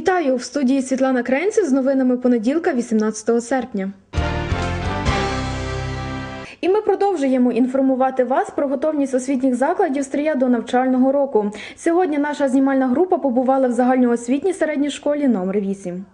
Вітаю в студії Світлана Кренців з новинами понеділка, 18 серпня. І ми продовжуємо інформувати вас про готовність освітніх закладів стрія до навчального року. Сьогодні наша знімальна група побувала в загальноосвітній середній школі номер 8.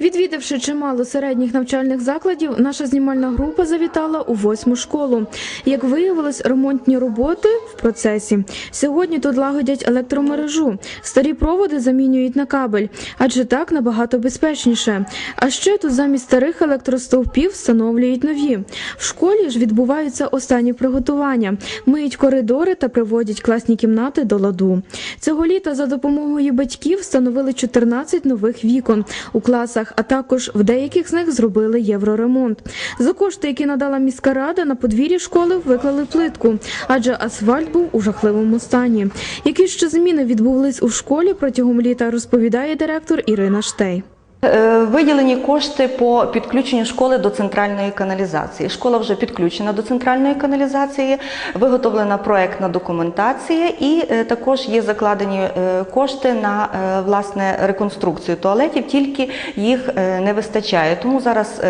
Відвідавши чимало середніх навчальних закладів, наша знімальна група завітала у восьму школу. Як виявилось, ремонтні роботи в процесі. Сьогодні тут лагодять електромережу. Старі проводи замінюють на кабель, адже так набагато безпечніше. А ще тут замість старих електростовпів встановлюють нові. В школі ж відбуваються останні приготування, миють коридори та приводять класні кімнати до ладу. Цього літа за допомогою батьків встановили 14 нових вікон у класах, а також в деяких з них зробили євроремонт. За кошти, які надала міська рада, на подвір'ї школи виклали плитку, адже асфальт був у жахливому стані. Які ще зміни відбулись у школі протягом літа, розповідає директор Ірина Штей. Е, Виділені кошти по підключенню школи до центральної каналізації. Школа вже підключена до центральної каналізації, виготовлена проектна документація, і е, також є закладені е, кошти на власне реконструкцію туалетів, тільки їх не вистачає. Тому зараз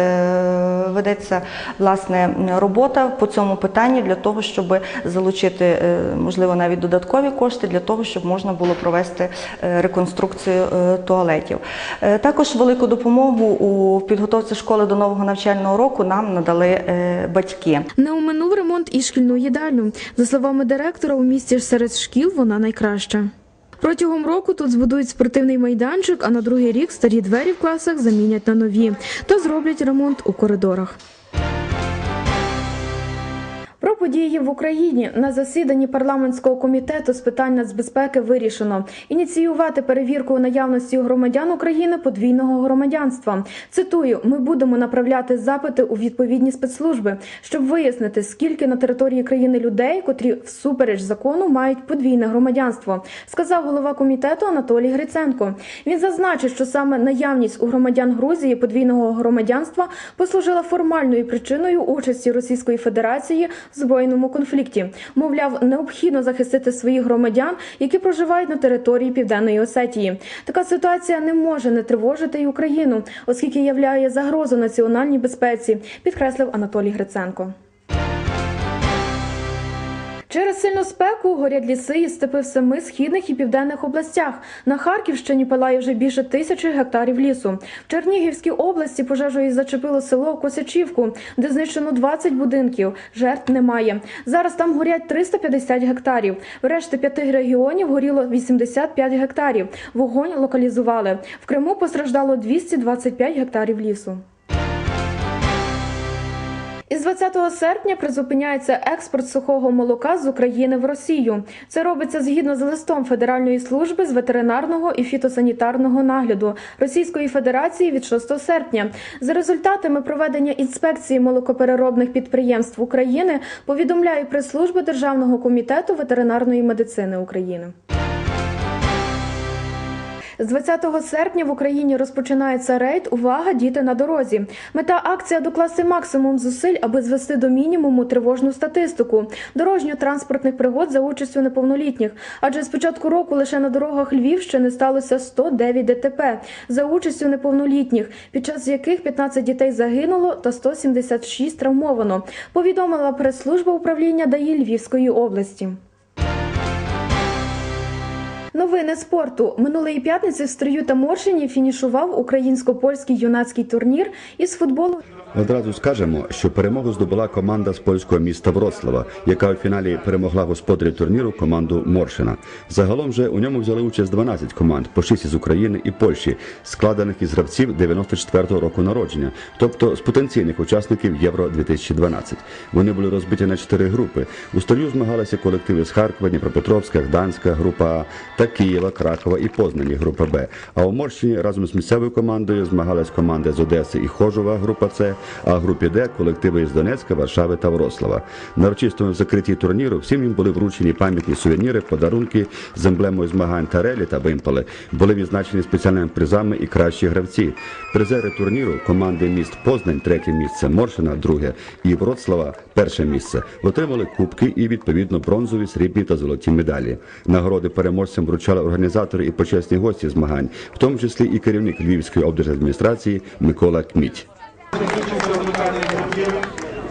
ведеться власне робота по цьому питанню для того, щоб залучити е, можливо навіть додаткові кошти для того, щоб можна було провести е, реконструкцію е, туалетів. Також велику допомогу у підготовці школи до нового навчального року нам надали батьки. Не оминув ремонт і шкільну їдальню. За словами директора, у місті серед шкіл вона найкраща. Протягом року тут збудують спортивний майданчик, а на другий рік старі двері в класах замінять на нові та зроблять ремонт у коридорах. Події в Україні на засіданні парламентського комітету з питань нацбезпеки вирішено ініціювати перевірку наявності громадян України подвійного громадянства. Цитую: ми будемо направляти запити у відповідні спецслужби, щоб вияснити, скільки на території країни людей, котрі всупереч закону мають подвійне громадянство, сказав голова комітету Анатолій Гриценко. Він зазначив, що саме наявність у громадян Грузії подвійного громадянства послужила формальною причиною участі Російської Федерації в збройному конфлікті. Мовляв, необхідно захистити своїх громадян, які проживають на території Південної Осетії. Така ситуація не може не тривожити й Україну, оскільки являє загрозу національній безпеці, підкреслив Анатолій Гриценко. Через сильну спеку горять ліси і степи в семи східних і південних областях. На Харківщині палає вже більше тисячі гектарів лісу. В Чернігівській області пожежою зачепило село Косячівку, де знищено 20 будинків. Жертв немає. Зараз там горять 350 гектарів. В решті п'яти регіонів горіло 85 гектарів. Вогонь локалізували. В Криму постраждало 225 гектарів лісу. Із 20 серпня призупиняється експорт сухого молока з України в Росію. Це робиться згідно з листом Федеральної служби з ветеринарного і фітосанітарного нагляду Російської Федерації від 6 серпня. За результатами проведення інспекції молокопереробних підприємств України повідомляє прес-служба Державного комітету ветеринарної медицини України. З 20 серпня в Україні розпочинається рейд Увага, діти на дорозі. Мета акція докласти максимум зусиль, аби звести до мінімуму тривожну статистику дорожньо-транспортних пригод за участю неповнолітніх. Адже з початку року лише на дорогах Львівщини сталося 109 ДТП за участю неповнолітніх, під час яких 15 дітей загинуло та 176 травмовано. Повідомила прес-служба управління ДАІ Львівської області. Новини спорту минулої п'ятниці в Стрию та Моршині фінішував українсько-польський юнацький турнір із футболу. Одразу скажемо, що перемогу здобула команда з польського міста Вроцлава, яка у фіналі перемогла господарів турніру команду Моршина. Загалом же у ньому взяли участь 12 команд, по 6 із України і Польщі, складених із гравців 94-го року народження, тобто з потенційних учасників Євро 2012. Вони були розбиті на чотири групи. У строю змагалися колективи з Харкова, Дніпропетровська, Гданська, група А та Києва, Кракова і Познані, група Б. А у Морщині разом з місцевою командою змагались команди з Одеси і Хожова, група С, а в групі Д колективи із Донецька, Варшави та Врослава. На урочистому закритті турніру всім їм були вручені пам'ятні сувеніри, подарунки з емблемою змагань Тарелі та Вимпали. Були відзначені спеціальними призами і кращі гравці. Призери турніру команди міст Познань, третє місце, Моршина, друге і Вроцлава перше місце. Отримали кубки і відповідно бронзові, срібні та золоті медалі. Нагороди переможцям вручали організатори і почесні гості змагань, в тому числі і керівник Львівської облдержадміністрації Микола Кміть.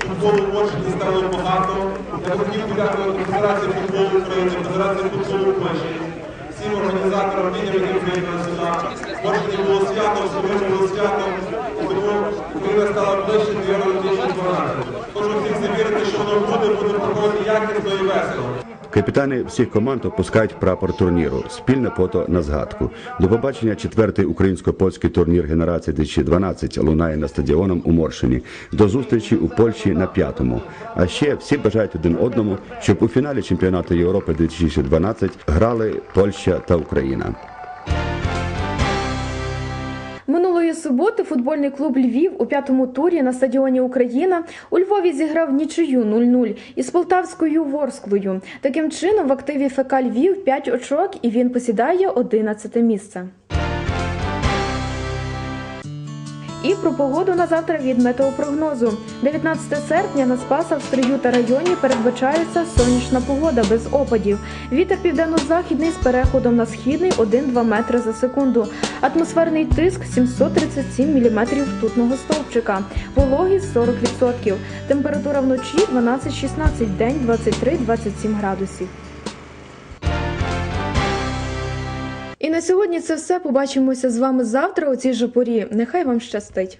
Футболу Польщі стало багато. Я хотів подякувати Федерації футболу України, Федерації футболу Польщі, всім організаторам які приїхали сюди. Польщі було свято, особливо було свято, тому Україна стала ближче до Євро 2012. Хочу всіх завірити, що воно буде, буде проходити якісно і весело. Капітани всіх команд опускають прапор турніру. Спільне фото на згадку. До побачення четвертий українсько-польський турнір генерації 2012 лунає на стадіоном у Моршині. До зустрічі у Польщі на п'ятому. А ще всі бажають один одному, щоб у фіналі чемпіонату Європи 2012 грали Польща та Україна. Минулої суботи футбольний клуб Львів у п'ятому турі на стадіоні Україна у Львові зіграв нічию 0-0 із полтавською Ворсклою. Таким чином в активі ФК Львів 5 очок і він посідає 11 місце. І про погоду на завтра від метеопрогнозу. 19 серпня на Спаса в Стрию та районі передбачається сонячна погода без опадів. Вітер південно-західний з переходом на східний 1-2 метри за секунду. Атмосферний тиск 737 мм ртутного стовпчика. Вологість 40%. Температура вночі 12-16, день 23-27 градусів. І на сьогодні це все. Побачимося з вами завтра у цій же порі. Нехай вам щастить.